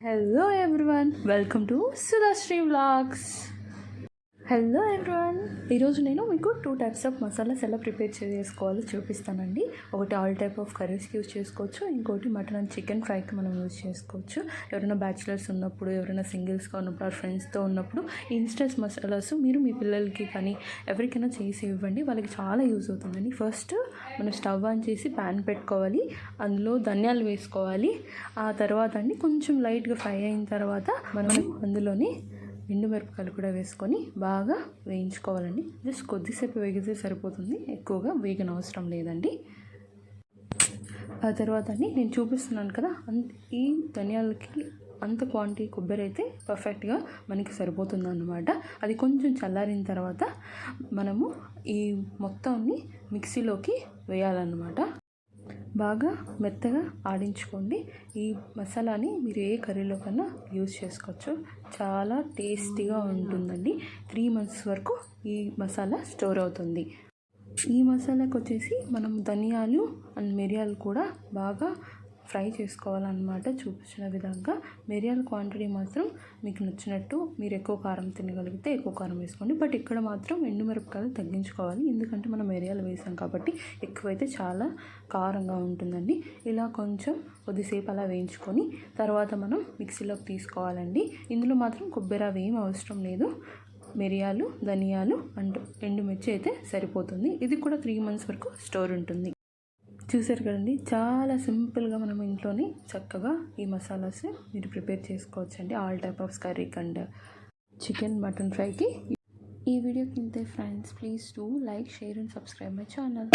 Hello everyone welcome to Sudhashree vlogs hello everyone. ఈరోజు నేను మీకు టూ టైప్స్ ఆఫ్ మసాలాస్ ఎలా ప్రిపేర్ చేసుకోవాలో చూపిస్తానండి. ఒకటి ఆల్ టైప్ ఆఫ్ కర్రీస్కి యూస్ చేసుకోవచ్చు. ఇంకోటి మటన్ అండ్ చికెన్ ఫ్రైకి మనం యూజ్ చేసుకోవచ్చు. ఎవరైనా బ్యాచిలర్స్ ఉన్నప్పుడు ఎవరైనా సింగిల్స్గా ఉన్నప్పుడు ఆ ఫ్రెండ్స్తో ఉన్నప్పుడు ఇన్స్టెంట్ మసాలాస్ మీరు మీ పిల్లలకి కానీ ఎవరికైనా చేసి ఇవ్వండి. వాళ్ళకి చాలా యూజ్ అవుతుందండి. ఫస్ట్ మనం స్టవ్ ఆన్ చేసి ప్యాన్ పెట్టుకోవాలి. అందులో ధనియాలు వేసుకోవాలి. ఆ తర్వాత అండి కొంచెం లైట్గా ఫ్రై అయిన తర్వాత మనం అందులోని ఎండుమిరపకాయలు కూడా వేసుకొని బాగా వేయించుకోవాలండి. జస్ట్ కొద్దిసేపు వేగితే సరిపోతుంది. ఎక్కువగా వేగన అవసరం లేదండి. ఆ తర్వాత అండి నేను చూపిస్తున్నాను కదా అంత ఈ ధనియాలకి అంత క్వాంటిటీ కొబ్బరి అయితే పర్ఫెక్ట్గా మనకి సరిపోతుంది అన్నమాట అది కొంచెం చల్లారిన తర్వాత మనము ఈ మొత్తాన్ని మిక్సీలోకి వేయాలన్నమాట. బాగా మెత్తగా ఆడించుకోండి. ఈ మసాలాని మీరు ఏ కర్రీలో కన్నా యూజ్ చేసుకోవచ్చు. చాలా టేస్టీగా ఉంటుందండి. త్రీ మంత్స్ వరకు ఈ మసాలా స్టోర్ అవుతుంది. ఈ మసాలాకు వచ్చేసి మనం ధనియాలు అండ్ మిరియాలు కూడా బాగా ఫ్రై చేసుకోవాలన్నమాట చూపించిన విధంగా. మిరియాల క్వాంటిటీ మాత్రం మీకు నచ్చినట్టు మీరు ఎక్కువ కారం తినగలిగితే ఎక్కువ కారం వేసుకోండి. బట్ ఇక్కడ మాత్రం ఎండుమిరపకాయలు తగ్గించుకోవాలి. ఎందుకంటే మనం మిరియాలు వేసాం కాబట్టి ఎక్కువైతే చాలా కారంగా ఉంటుందండి. ఇలా కొంచెం కొద్దిసేపు అలా వేయించుకొని తర్వాత మనం మిక్సీలోకి తీసుకోవాలండి. ఇందులో మాత్రం కొబ్బరి అవి ఏం అవసరం లేదు. మిరియాలు ధనియాలు అండ్ ఎండుమిర్చి అయితే సరిపోతుంది. ఇది కూడా త్రీ మంత్స్ వరకు స్టోర్ ఉంటుంది. చూసారు కదండి చాలా సింపుల్గా మనం ఇంట్లోనే చక్కగా ఈ మసాలాస్ మీరు ప్రిపేర్ చేసుకోవచ్చండి. All type of curry and chicken mutton ఫ్రైకి. ఈ వీడియో కింద friends please do like share and subscribe my channel.